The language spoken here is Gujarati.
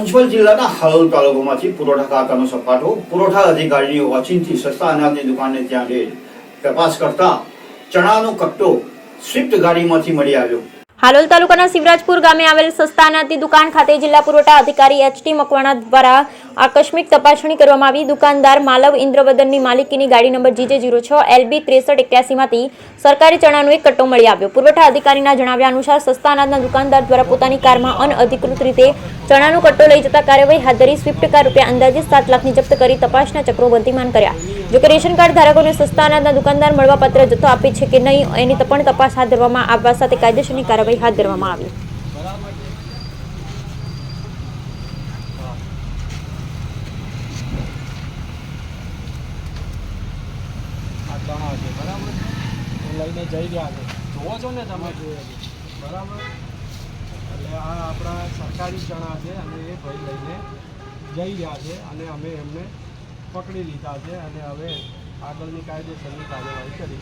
પંચમહાલ જિલ્લાના હાલોલ તાલુકામાંથી પુરવઠા ખાતાનો સપાટો, પુરવઠા અધિકારીની ઓચિંતી સસ્તા અનાજની દુકાનને ત્યાં જઈ તપાસ કરતા ચણાનો કટ્ટો સ્વિફ્ટ ગાડીમાંથી મળી આવ્યો. હાલોલ તાલુકાના શિવરાજપુર ગામે આવેલ સસ્તાનાથી દુકાન ખાતે જિલ્લા પુરવઠા અધિકારી એચટી મકવાણા દ્વારા આકસ્મિક તપાસણી કરવામાં આવી. દુકાનદાર માલવ ઇન્દ્રવદનની માલિકીની ગાડી નંબર જીજે જીરો છ, એલબી ત્રેસઠ એક્યાસીમાંથી સરકારી ચણાનો એક કટ્ટો મળી આવ્યો. પુરવઠા અધિકારીના જણાવ્યા અનુસાર સસ્તાનાથના દુકાનદાર દ્વારા પોતાની કારમાં અનઅધિકૃત રીતે ચણાનો કટ્ટો લઈ જતા કાર્યવાહી હાથ ધરી સ્વિફ્ટ કાર રૂપિયા અંદાજે સાત લાખની જપ્ત કરી તપાસના ચક્રો બંધીમાન કર્યા. જોકે રેશન કાર્ડ ધારકોને સસ્તા અનાજના દુકાનદાર મળવાપત્ર જથ્થો આપે છે કે નહીં, એની પણ તપાસ હાથ ધરવામાં આવવા સાથે કાયદેસરની કાર્યવાહી હાથ ધરવામાં આવી ચણા છે બરાબર લઈને જઈ રહ્યા છે જોવો છો ને તમે બરાબર એટલે આ આપણા સરકારી ચણા છે અને એ ભાઈ લઈને જઈ રહ્યા છે અને અમે એમને પકડી લીધા છે અને હવે આગળની કાયદેસરની કાર્યવાહી કરી